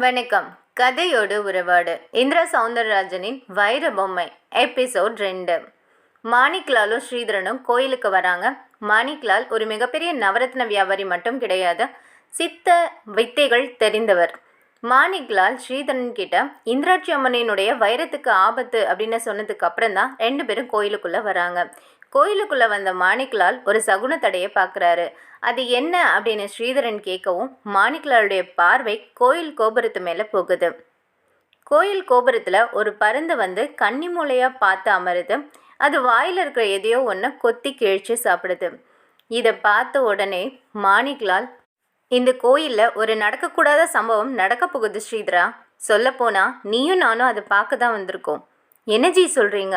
வணக்கம். கதையோடு உறவாடு. இந்திரா சவுந்தரராஜனின் வைர பொம்மை எபிசோட் ரெண்டு. மாணிக்லாலும் ஸ்ரீதரனும் கோயிலுக்கு வராங்க. மாணிக்லால் ஒரு மிகப்பெரிய நவரத்ன வியாபாரி மட்டும் கிடையாது சித்த வித்தைகள் தெரிந்தவர். மாணிக்லால் ஸ்ரீதரன் கிட்ட இந்திராட்சி அம்மனினுடைய வைரத்துக்கு ஆபத்து அப்படின்னு சொன்னதுக்கு அப்புறம் தான் ரெண்டு பேரும் கோயிலுக்குள்ள வராங்க. கோயிலுக்குள்ள வந்த மாணிக்லால் ஒரு சகுன தடையை பார்க்குறாரு அது என்ன அப்படின்னு ஸ்ரீதரன் கேட்கவும் மாணிக்கலாளுடைய பார்வை கோயில் கோபுரத்து மேலே போகுது. கோயில் கோபுரத்தில் ஒரு பருந்து வந்து கன்னி மூலையாக பார்த்து அமருது. அது வாயில் இருக்கிற எதையோ ஒன்று கொத்தி கிழிச்சு சாப்பிடுது. இதை பார்த்த உடனே மாணிக்லால் இந்த கோயிலில் ஒரு நடக்கக்கூடாத சம்பவம் நடக்க போகுது ஸ்ரீதரா. சொல்லப்போனால் நீயும் நானும் அதை பார்க்க தான் வந்திருக்கோம். என்ன ஜி சொல்கிறீங்க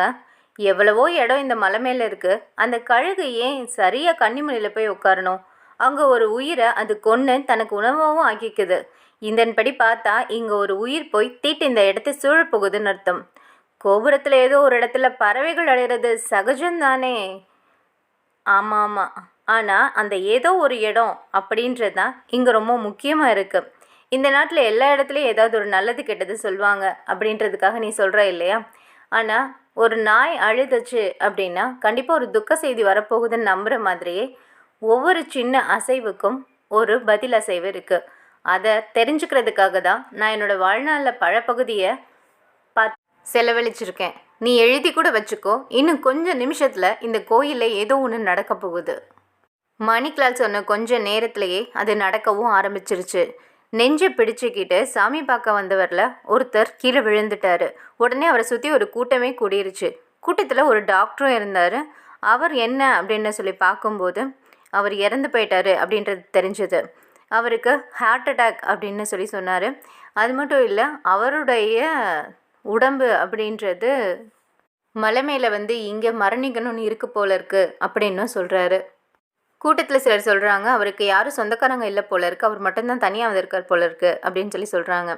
எவ்வளவோ இடம் இந்த மலை மேலே இருக்குது அந்த கழுகு ஏன் சரியாக கன்னிமலையில் போய் உட்காரணும்? அங்கே ஒரு உயிரை அது கொன்று தனக்கு உணவாகவும் ஆக்கிக்குது. இதன்படி பார்த்தா இங்கே ஒரு உயிர் போய் தீட்டு இந்த இடத்தை சூழப் போகுதுன்னு அர்த்தம். கோபுரத்தில் ஏதோ ஒரு இடத்துல பறவைகள் அடைகிறது சகஜம்தானே? ஆமாம். ஆமாம் ஆனால் அந்த ஏதோ ஒரு இடம் அப்படின்றது தான் இங்கே ரொம்ப முக்கியமாக இருக்குது இந்த நாட்டில் எல்லா இடத்துலையும் ஏதாவது ஒரு நல்லது கெட்டது சொல்லுவாங்க அப்படின்றதுக்காக நீ சொல்கிற இல்லையா? ஆனால் ஒரு நாய் அழுதுச்சு அப்படின்னா கண்டிப்பாக ஒரு துக்க செய்தி வரப்போகுதுன்னு நம்புகிற மாதிரியே ஒவ்வொரு சின்ன அசைவுக்கும் ஒரு பதில் அசைவு இருக்குது அதை தெரிஞ்சுக்கிறதுக்காக தான் நான் என்னோடய வாழ்நாளில் பழப்பகுதியை பார்த்து செலவழிச்சிருக்கேன். நீ எழுதி கூட வச்சுக்கோ. இன்னும் கொஞ்சம் நிமிஷத்தில் இந்த கோயிலில் ஏதோ ஒன்று நடக்க போகுது. மணிக்லால் சொன்ன கொஞ்ச நேரத்திலேயே அது நடக்கவும் ஆரம்பிச்சிருச்சு. நெஞ்சை பிடிச்சுக்கிட்டு சாமி பார்க்க வந்தவரில் ஒருத்தர் கீழே விழுந்துட்டார். உடனே அவரை சுற்றி ஒரு கூட்டமே கூடிருச்சு. கூட்டத்தில் ஒரு டாக்டரும் இருந்தார். அவர் என்ன அப்படின்னு சொல்லி பார்க்கும்போது அவர் இறந்து போயிட்டாரு அப்படின்றது தெரிஞ்சது. அவருக்கு ஹார்ட் அட்டாக் அப்படின்னு சொல்லி சொன்னார். அது மட்டும் இல்லை அவருடைய உடம்பு அப்படின்றது மலை மேலே வந்து இங்கே மரணிக்கணும்னு இருக்கு போல இருக்கு அப்படின்னு சொல்கிறாரு கூட்டத்தில் சிலர் சொல்கிறாங்க அவருக்கு யாரும் சொந்தக்காரங்க இல்லை போல இருக்கு அவர் மட்டும்தான் தனியாக வந்திருக்கார் போல இருக்கு அப்படின்னு சொல்லி சொல்கிறாங்க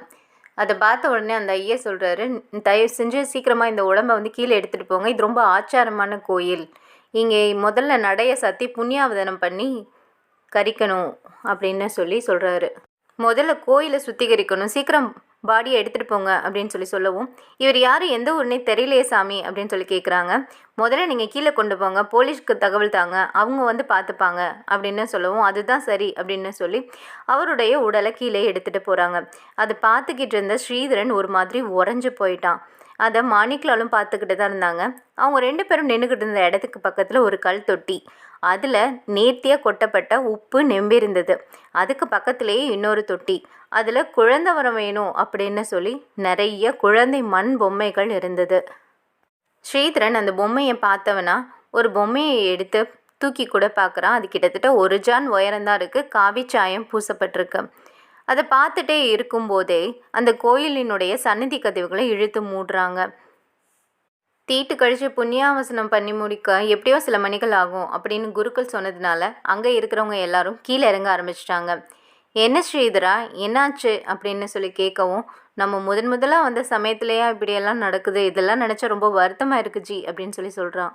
அதை பார்த்த உடனே அந்த ஐயா சொல்கிறாரு தயவு செஞ்சு சீக்கிரமாக இந்த உடம்பை வந்து கீழே எடுத்துகிட்டு போங்க. இது ரொம்ப ஆச்சாரமான கோயில். இங்கே முதல்ல நடைய சாத்தி புண்ணியாவதனம் பண்ணி கரிக்கணும் அப்படின்னு சொல்லி சொல்கிறாரு முதல்ல கோயிலை சுத்திகரிக்கணும். சீக்கிரம் பாடியை எடுத்துகிட்டு போங்க அப்படின்னு சொல்லி சொல்லவும் இவர் யார்? எந்த ஊர்னே தெரியலையே சாமி அப்படின்னு சொல்லி கேட்குறாங்க முதல்ல நீங்கள் கீழே கொண்டு போங்க. போலீஸ்க்கு தகவல் தாங்க. அவங்க வந்து பார்த்துப்பாங்க அப்படின்னு சொல்லவும் அதுதான் சரி அப்படின்னு சொல்லி அவருடைய உடலை கீழே எடுத்துகிட்டு போகிறாங்க அதை பார்த்துக்கிட்டு இருந்த ஸ்ரீதரன் ஒரு மாதிரி உறைஞ்சு போயிட்டான். அதை மாணிக்கலாலும் பார்த்துக்கிட்டு தான் இருந்தாங்க. அவங்க ரெண்டு பேரும் நின்றுக்கிட்டு இருந்த இடத்துக்கு பக்கத்தில் ஒரு கல் தொட்டி. அதில் நேர்த்தியாக கொட்டப்பட்ட உப்பு நெம்பிருந்தது அதுக்கு பக்கத்துலேயே இன்னொரு தொட்டி. அதில் குழந்தை வரம் வேணும் அப்படின்னு சொல்லி நிறைய குழந்தை மண் பொம்மைகள் இருந்தது. ஸ்ரீதரன் அந்த பொம்மையை பார்த்தவனா ஒரு பொம்மையை எடுத்து தூக்கி கூட பார்க்குறான். அது கிட்டத்தட்ட ஒரு ஜான் உயரம்தான் இருக்குது காவி சாயம் பூசப்பட்டிருக்கு. அதை பார்த்துட்டே இருக்கும்போதே அந்த கோயிலினுடைய சந்நிதி கதவுகளை இழுத்து மூடுறாங்க. தீட்டு கழிச்சு புண்ணியாவசனம் பண்ணி முடிக்க எப்படியோ சில மணிகள் ஆகும் அப்படின்னு குருக்கள் சொன்னதுனால அங்கே இருக்கிறவங்க எல்லாரும் கீழே இறங்க ஆரம்பிச்சிட்டாங்க. என்ன ஸ்ரீதரா? என்னாச்சு? அப்படின்னு சொல்லி கேட்கவும் நம்ம முதன் முதலாக வந்த சமயத்துலேயே இப்படியெல்லாம் நடக்குது? இதெல்லாம் நினச்சா ரொம்ப வருத்தமாக இருக்குஜி அப்படின்னு சொல்லி சொல்கிறான்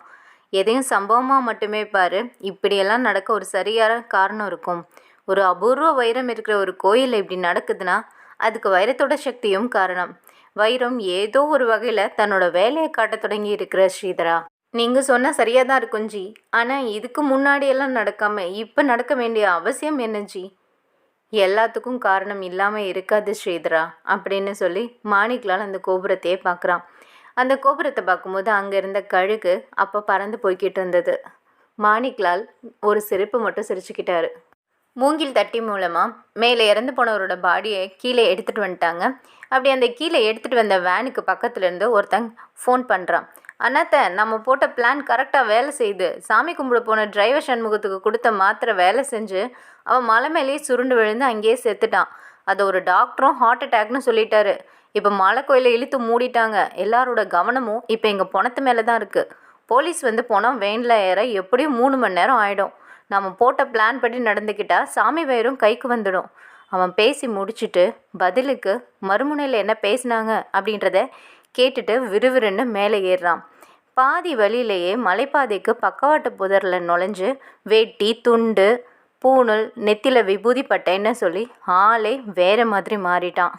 எதையும் சம்பவமாக மட்டுமே பாரு. இப்படியெல்லாம் நடக்க ஒரு சரியான காரணம் இருக்கும். ஒரு அபூர்வ வைரம் இருக்கிற ஒரு கோயில் இப்படி நடக்குதுன்னா அதுக்கு வைரத்தோட சக்தியும் காரணம். வைரம் ஏதோ ஒரு வகையில் தன்னோட வேலையை காட்ட தொடங்கி இருக்கிற ஸ்ரீதரா. நீங்கள் சொன்னால் சரியாக தான் இருக்கும் ஜி. ஆனால் இதுக்கு முன்னாடியெல்லாம் நடக்காமல் இப்போ நடக்க வேண்டிய அவசியம் என்ன ஜி? எல்லாத்துக்கும் காரணம் இல்லாமல் இருக்காது ஸ்ரீதரா அப்படின்னு சொல்லி மாணிக்கலால் அந்த கோபுரத்தையே பார்க்குறான் அந்த கோபுரத்தை பார்க்கும்போது அங்கே இருந்த கழுகு அப்போ பறந்து போய்கிட்டு இருந்தது. மாணிக்லால் ஒரு சிரிப்பு மட்டும் சிரிச்சுக்கிட்டாரு. மூங்கில் தட்டி மூலமாக மேலே இறந்து போனவரோட பாடியை கீழே எடுத்துகிட்டு வந்துட்டாங்க. அப்படி அந்த கீழே எடுத்துகிட்டு வந்த வேனுக்கு பக்கத்துலேருந்து ஒருத்தன் ஃபோன் பண்ணுறான் அண்ணாத்த நம்ம போட்ட பிளான் கரெக்டாக வேலை செய்யுது. சாமி கும்பிட போன டிரைவர் சண்முகத்துக்கு கொடுத்த மாத்திரை வேலை செஞ்சு அவன் மலை மேலேயே சுருண்டு விழுந்து அங்கேயே செத்துட்டான். அதை ஒரு டாக்டரும் ஹார்ட் அட்டாக்னு சொல்லிட்டாரு. இப்போ மலை கோயிலை இழுத்து மூடிட்டாங்க. எல்லாரோட கவனமும் இப்போ எங்கள் பணத்து மேலே தான் இருக்குது போலீஸ் வந்து போனால் வேனில் ஏற எப்படியும் மூணு மணி நேரம் ஆகிடும் நம்ம போட்ட பிளான் படி நடந்துக்கிட்டால் சாமி வயிறும் கைக்கு வந்துடும். அவன் பேசி முடிச்சுட்டு பதிலுக்கு மறுமுனையில் என்ன பேசினாங்க? அப்படின்றத கேட்டுட்டு விறுவிறுன்னு மேலே ஏறுறான். பாதி வழியிலேயே மலைப்பாதைக்கு பக்கவாட்டு புதரில் நுழைஞ்சு வேட்டி துண்டு பூணூல் நெத்தியில் விபூதி பட்டைன்னு சொல்லி ஆளே வேற மாதிரி மாறிட்டான்.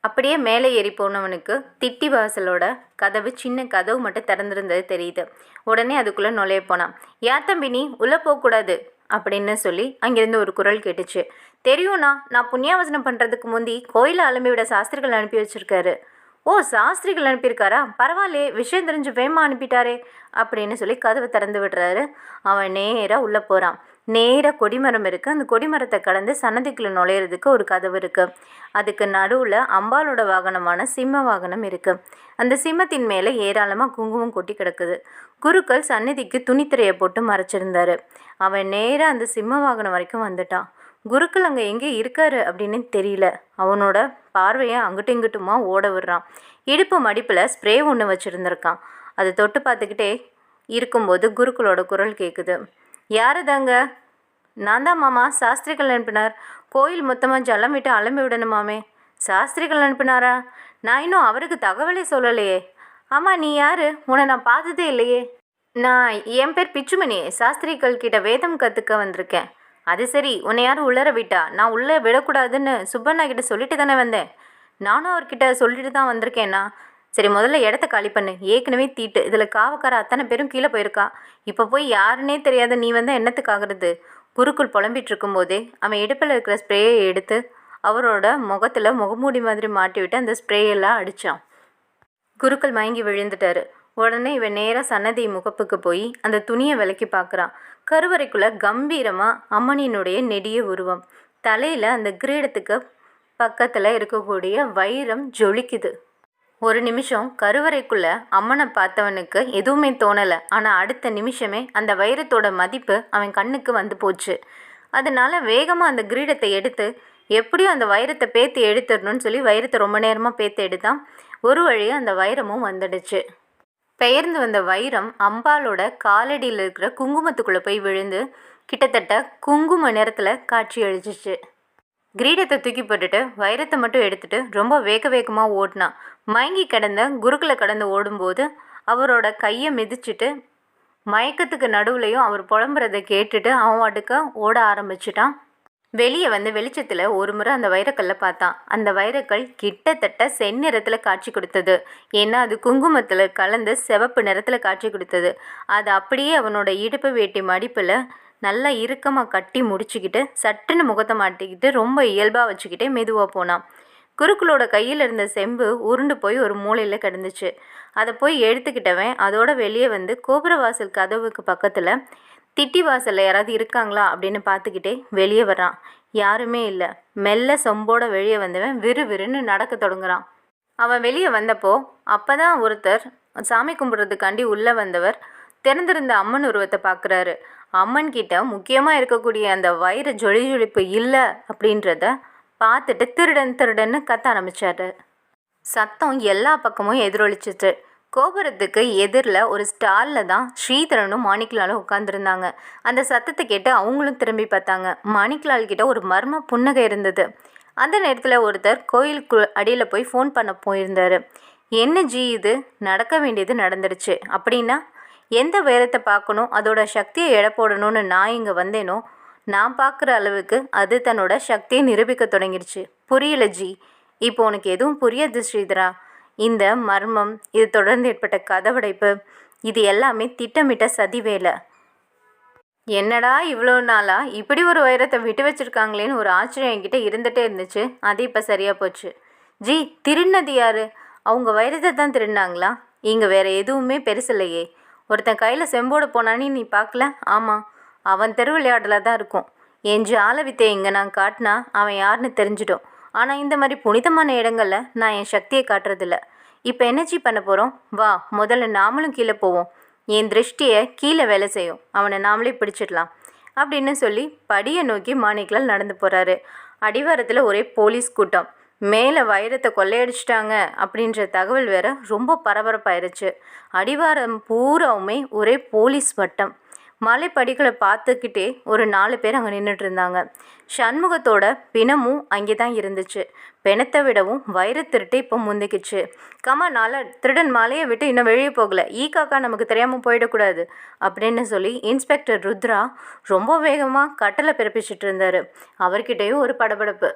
அப்படியே மேலே ஏறி போனவனுக்கு திட்டி வாசலோட கதவு சின்ன கதவு மட்டும் திறந்திருந்தது தெரியுது. உடனே அதுக்குள்ளே நுழைய போனான். யார் தம்பி நீ உள்ளே போகக்கூடாது அப்படின்னு சொல்லி அங்கேருந்து ஒரு குரல் கேட்டுச்சு. தெரியும்ண்ணா நான் புண்ணியாவசனம் பண்ணுறதுக்கு முந்தி கோயிலை அலம்பி விட சாஸ்திரிகள் அனுப்பி வச்சுருக்காரு. ஓ சாஸ்திரிகள் அனுப்பியிருக்காரா? பரவாயில்லையே விஷயம் தெரிஞ்சு வேமா அனுப்பிட்டாரே அப்படின்னு சொல்லி கதவை திறந்து விடுறாரு. அவன் நேராக உள்ளே போகிறான் நேராக கொடிமரம் இருக்குது அந்த கொடிமரத்தை கடந்து சன்னதிக்குள்ள நுழையிறதுக்கு ஒரு கதவு இருக்குது அதுக்கு நடுவில் அம்பாலோட வாகனமான சிம்ம வாகனம் இருக்குது அந்த சிம்மத்தின் மேலே ஏராளமாக குங்குமம் கொட்டி கிடக்குது. குருக்கள் சன்னதிக்கு துணித்திரையை போட்டு மறைச்சிருந்தாரு. அவன் நேராக அந்த சிம்ம வாகனம் வரைக்கும் வந்துட்டான். குருக்கள் அங்கே எங்கே இருக்காரு அப்படின்னு தெரியல. அவனோட பார்வையை அங்கிட்டும் இங்கிட்டுமா ஓட விடுறான். இடுப்பு மடிப்பில் ஸ்ப்ரே ஒன்று வச்சுருந்துருக்கான். அதை தொட்டு பார்த்துக்கிட்டே இருக்கும்போது குருக்களோட குரல் கேட்குது யாரு தாங்க நான் தான் மாமா. சாஸ்திரிகள் அனுப்பினார். கோயில் மொத்தமாக ஜலம் விட்டு அலம்பி விடணுமாமே சாஸ்திரிகள் அனுப்பினாரா? நான் இன்னும் அவருக்கு தகவலே சொல்லலையே. ஆமாம் நீ யாரு? உன்னை நான் பார்த்ததே இல்லையே. நான் என் பேர் பிச்சுமணி. சாஸ்திரிகள் கிட்ட வேதம் கற்றுக்க வந்திருக்கேன். அது சரி உன்னை யாரும் உள்ளர விட்டா? நான் உள்ளே விடக்கூடாதுன்னு சுப்பண்ணா கிட்ட சொல்லிட்டு தானே வந்தேன். நானும் அவர்கிட்ட சொல்லிட்டு தான் வந்திருக்கேன்னா சரி முதல்ல இடத்த காலி பண்ணு. ஏற்கனவே தீட்டு. இதில் காவக்கார அத்தனை பேரும் கீழே போயிருக்கா. இப்போ போய் யாருன்னே தெரியாத நீ வந்து என்னத்துக்காகிறது குருக்குள் புலம்பிட்டு இருக்கும்போதே அவன் இடுப்பில் இருக்கிற ஸ்ப்ரேயை எடுத்து அவரோட முகத்தில் முகமூடி மாதிரி மாட்டி விட்டு அந்த ஸ்ப்ரேயெல்லாம் அடித்தான் குருக்கள் மயங்கி விழுந்துட்டாரு. உடனே இவன் நேராக சன்னதி முகப்புக்கு போய் அந்த துணியை விலக்கி பார்க்குறான். கருவறைக்குள்ள கம்பீரமாக அம்மனியினுடைய நெடிய உருவம். தலையில் அந்த கிரீடத்துக்கு பக்கத்தில் இருக்கக்கூடிய வைரம் ஜொலிக்குது. ஒரு நிமிஷம் கருவறைக்குள்ள அம்மனை பார்த்தவனுக்கு எதுவுமே தோணலை. ஆனால் அடுத்த நிமிஷமே அந்த வைரத்தோட மதிப்பு அவன் கண்ணுக்கு வந்து போச்சு. அதனால வேகமாக அந்த கிரீடத்தை எடுத்து எப்படியும் அந்த வைரத்தை பேத்து எடுத்துடணும்னு சொல்லி வைரத்தை ரொம்ப நேரமாக பேத்து எடுத்தான். ஒரு வழியாக அந்த வைரமும் வந்துடுச்சு. பெயர்ந்து வந்த வைரம் அம்பாலோட காலடியில் இருக்கிற குங்குமத்துக்குள்ளே போய் விழுந்து கிட்டத்தட்ட குங்கும நிறத்தில் காட்சி அழிச்சிச்சு கிரீடத்தை தூக்கி போட்டுட்டு வைரத்தை மட்டும் எடுத்துட்டு ரொம்ப வேக வேகமாக ஓடினான் மயங்கி கிடந்த குருக்களை கடந்து ஓடும்போது அவரோட கையை மிதிச்சிட்டு மயக்கத்துக்கு நடுவுலையும் அவர் புலம்புறதை கேட்டுட்டு அவன் வாட்டுக்கு ஓட ஆரம்பிச்சிட்டான். வெளியே வந்து வெளிச்சத்தில் ஒரு முறை அந்த வைரக்கல்லை பார்த்தான். அந்த வைரக்கல் கிட்டத்தட்ட செந்நிறத்தில் காட்சி கொடுத்தது. ஏன்னா அது குங்குமத்தில் கலந்து சிவப்பு நிறத்தில் காட்சி கொடுத்தது. அது அப்படியே அவனோட இடுப்பு வேட்டி மடிப்பில் நல்லா இறுக்கமாக கட்டி முடிச்சுக்கிட்டு சட்டுன்னு முகத்தை மாட்டிக்கிட்டு ரொம்ப இயல்பாக வச்சுக்கிட்டே மெதுவாக போனான். குருக்களோட கையில் இருந்த செம்பு உருண்டு போய் ஒரு மூலையில் கிடந்துச்சு. அதை போய் எடுத்துக்கிட்டவன் அதோட வெளியே வந்து கோபுரவாசல் கதவுக்கு பக்கத்தில் திட்டி வாசலில் யாராவது இருக்காங்களா? அப்படின்னு பார்த்துக்கிட்டே வெளியே வர்றான். யாருமே இல்லை. மெல்ல சொம்போட வெளியே வந்தவன் விறு விறுன்னு நடக்க தொடங்குறான். அவன் வெளியே வந்தப்போ அப்போ தான் ஒருத்தர் சாமி கும்பிட்றதுக்காண்டி உள்ளே வந்தவர் திறந்திருந்த அம்மன் உருவத்தை பார்க்குறாரு. அம்மன் கிட்ட முக்கியமாக இருக்கக்கூடிய அந்த வயிறு ஜொலி ஜொலிப்பு இல்லை அப்படின்றத பார்த்துட்டு திருடன் திருடன்னு கத்த ஆரம்பித்தாரு சத்தம் எல்லா பக்கமும் எதிரொலிச்சிச்சு கோபுரத்துக்கு எதிரில் ஒரு ஸ்டாலில் தான் ஸ்ரீதரனும் மாணிக்கலாலும் உட்காந்துருந்தாங்க அந்த சத்தத்தை கேட்டு அவங்களும் திரும்பி பார்த்தாங்க. மாணிக்கலால் கிட்ட ஒரு மர்ம புன்னகை இருந்தது. அந்த நேரத்தில் ஒருத்தர் கோயிலுக்கு அடியில் போய் ஃபோன் பண்ண போயிருந்தார். என்ன ஜி இது? நடக்க வேண்டியது நடந்துடுச்சு அப்படின்னா எந்த வைரத்தை பார்க்கணும் அதோட சக்தியை எடை போடணும்னு நான் இங்கே வந்தேனோ நான் பார்க்குற அளவுக்கு அது தன்னோட சக்தியை நிரூபிக்க தொடங்கிடுச்சு புரியல ஜி. இப்போ உனக்கு எதுவும் புரியாது ஸ்ரீதரா? இந்த மர்மம் இது தொடர்ந்து ஏற்பட்ட கதவடைப்பு இது எல்லாமே திட்டமிட்ட சதி வேலை. என்னடா இவ்வளோ நாளாக இப்படி ஒரு உயரத்தை விட்டு வச்சிருக்காங்களேன்னு ஒரு ஆச்சரியம் என்கிட்ட இருந்துகிட்டே இருந்துச்சு. அது இப்போ சரியாக போச்சு. ஜி திருடினது யார்? அவங்க வைரத்தை தான் திருடினாங்களா? இங்கே வேறு எதுவுமே பெருசில்லையே ஒருத்தன் கையில் செம்போடு போனானே நீ பார்க்கல? ஆமாம் அவன் தெரு விளையாடல தான் இருக்கும். என் ஜால இங்கே நான் காட்டினா அவன் யாருன்னு தெரிஞ்சிடும். ஆனால் இந்த மாதிரி புனிதமான இடங்களில் நான் என் சக்தியை காட்டுறதில்ல. இப்போ என்னச்சி பண்ண போகிறோம் வா முதல்ல நாமளும் கீழே போவோம். என் திருஷ்டியை கீழே வேலை செய்யும். அவனை நாமளே பிடிச்சிடலாம். அப்படின்னு சொல்லி படியை நோக்கி மாணிக்கலால் நடந்து போகிறாரு அடிவாரத்தில் ஒரே போலீஸ் கூட்டம். மேலே வைரத்தை கொள்ளையடிச்சிட்டாங்க அப்படின்ற தகவல் வேற ரொம்ப பரபரப்பாயிருச்சு. அடிவாரம் பூராவுமே ஒரே போலீஸ் வட்டம். மலைப்படிகளை பார்த்துக்கிட்டே ஒரு நாலு பேர் அங்கே நின்றுட்டு இருந்தாங்க சண்முகத்தோட பிணமும் அங்கே தான் இருந்துச்சு. பிணத்தை விடவும் வைர திருட்டு இப்போ முந்திக்குச்சு. கமனால திருடன் மலையை விட்டு இன்னும் வெளியே போகலை. ஈ காக்கா நமக்கு தெரியாமல் போயிடக்கூடாது அப்படின்னு சொல்லி இன்ஸ்பெக்டர் ருத்ரா ரொம்ப வேகமாக கட்டளை பிறப்பிச்சிட்டு இருந்தார் அவர்கிட்டயும் ஒரு படபடப்பு.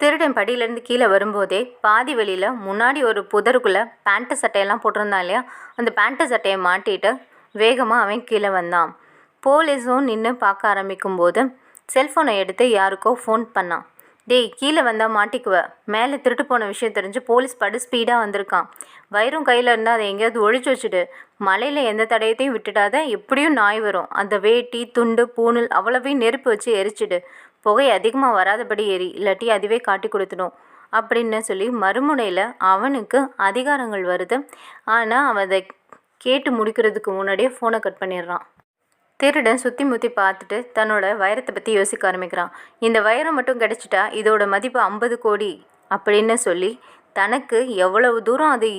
திருடன் படியிலேருந்து கீழே வரும்போதே பாதி வழியில் முன்னாடி ஒரு புதருக்குள்ளே பேண்ட்டு சட்டையெல்லாம் போட்டிருந்தான் இல்லையா? அந்த பேண்ட்டு சட்டையை மாட்டிட்டு வேகமாக அவன் கீழே வந்தான். போலீஸும் நின்று பார்க்க ஆரம்பிக்கும் போது செல்ஃபோனை எடுத்து யாருக்கோ ஃபோன் பண்ணான். டேய் கீழே வந்தால் மாட்டிக்குவ. மேலே திருட்டு போன விஷயம் தெரிஞ்சு போலீஸ் படு ஸ்பீடாக வந்திருக்கான். வயிறும் கையில் இருந்தால் அதை எங்கேயாவது ஒழிச்சு வச்சுடு. மலையில் எந்த தடயத்தையும் விட்டுடாத. எப்படியும் நாய் வரும். அந்த வேட்டி துண்டு பூணூல் அவ்வளவையும் நெருப்பு வச்சு எரிச்சிடு. புகை அதிகமாக வராதபடி ஏறி இல்லாட்டி அதுவே காட்டி கொடுத்துடும் அப்படின்னு சொல்லி மறுமுனையில் அவனுக்கு அதிகாரங்கள் வருது. ஆனால் அவன் அதை கேட்டு முடிக்கிறதுக்கு முன்னாடியே ஃபோனை கட் பண்ணிடுறான். திருடன் சுற்றி முற்றி பார்த்துட்டு தன்னோட வைரத்தை பற்றி யோசிக்க ஆரம்பிக்கிறான். இந்த வைரம் மட்டும் கிடச்சிட்டா இதோட மதிப்பு ஐம்பது கோடி அப்படின்னு சொல்லி தனக்கு எவ்வளவு தூரம் அது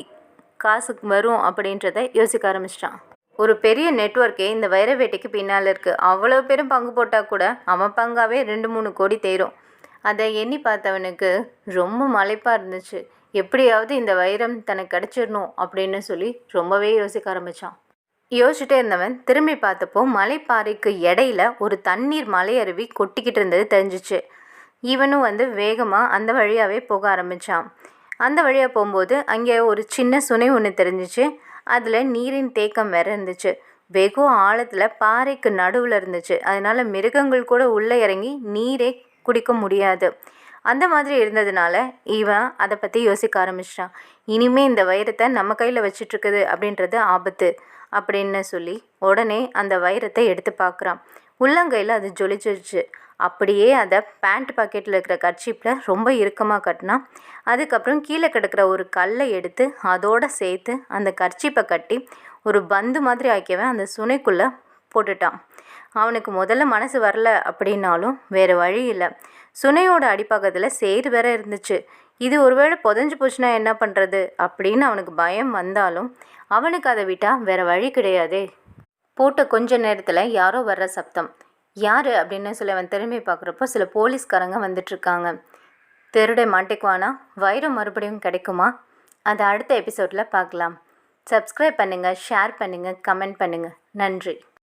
காசுக்கு வரும் அப்படின்றத யோசிக்க ஆரம்பிச்சிட்டான். ஒரு பெரிய நெட்ஒர்க்கே இந்த வைர வேட்டைக்கு பின்னால் இருக்குது அவ்வளோ பேரும் பங்கு போட்டால் கூட அவன் பங்காகவே ரெண்டு மூணு கோடி தேரும் அதை எண்ணி பார்த்தவனுக்கு ரொம்ப மலைப்பாக இருந்துச்சு. எப்படியாவது இந்த வைரம் தனக்கு கிடச்சிடணும் அப்படின்னு சொல்லி ரொம்பவே யோசிக்க ஆரம்பித்தான் யோசிச்சுட்டே இருந்தவன் திரும்பி பார்த்தப்போ மலைப்பாறைக்கு இடையில ஒரு தண்ணீர் மலை அருவி கொட்டிக்கிட்டு இருந்தது தெரிஞ்சிச்சு. இவனும் வந்து வேகமாக அந்த வழியாகவே போக ஆரம்பித்தான் அந்த வழியாக போகும்போது அங்கே ஒரு சின்ன சுனை ஒன்று தெரிஞ்சிச்சு. அதில் நீரின் தேக்கம் வேற இருந்துச்சு. வெகு ஆழத்தில் பாறைக்கு நடுவில் இருந்துச்சு. அதனால் மிருகங்கள் கூட உள்ளே இறங்கி நீரே குடிக்க முடியாது. அந்த மாதிரி இருந்ததுனால இவன் அதை பற்றி யோசிக்க ஆரம்பிச்சிட்டான். இனிமே இந்த வைரத்தை நம்ம கையில் வச்சிட்ருக்குது அப்படின்றது ஆபத்து அப்படின்னு சொல்லி உடனே அந்த வைரத்தை எடுத்து பார்க்குறான் உள்ளங்கையில் அது ஜொலிச்சிருச்சு. அப்படியே அதை பேண்ட் பாக்கெட்டில் இருக்கிற கர்ச்சீப்பில் ரொம்ப இறுக்கமாக கட்டினா அதுக்கப்புறம் கீழே கிடக்கிற ஒரு கல்லை எடுத்து அதோடு சேர்த்து அந்த கர்ச்சீப்பை கட்டி ஒரு பந்து மாதிரி ஆக்கியவன் அந்த சுனைக்குள்ளே போட்டுட்டான். அவனுக்கு முதல்ல மனசு வரல அப்படின்னாலும் வேறு வழி இல்லை. சுனையோட அடிப்பக்கத்தில் சேறு வேற இருந்துச்சு. இது ஒருவேளை புதஞ்சு போச்சுன்னா என்ன பண்ணுறது அப்படின்னு அவனுக்கு பயம் வந்தாலும் அவனுக்கு அதை விட்டால் வேறு வழி கிடையாதே போட்ட கொஞ்ச நேரத்தில் யாரோ வர்ற சப்தம். யார்? அப்படின்னு சொல்லி அவன் திரும்பி பார்க்குறப்போ சில போலீஸ்காரங்க வந்துட்டுருக்காங்க திருடை மாட்டிக்குவானா? வைரம் மறுபடியும் கிடைக்குமா? அதை அடுத்த எபிசோடில் பார்க்கலாம் சப்ஸ்கிரைப் பண்ணுங்கள் ஷேர் பண்ணுங்கள் கமெண்ட் பண்ணுங்கள் நன்றி.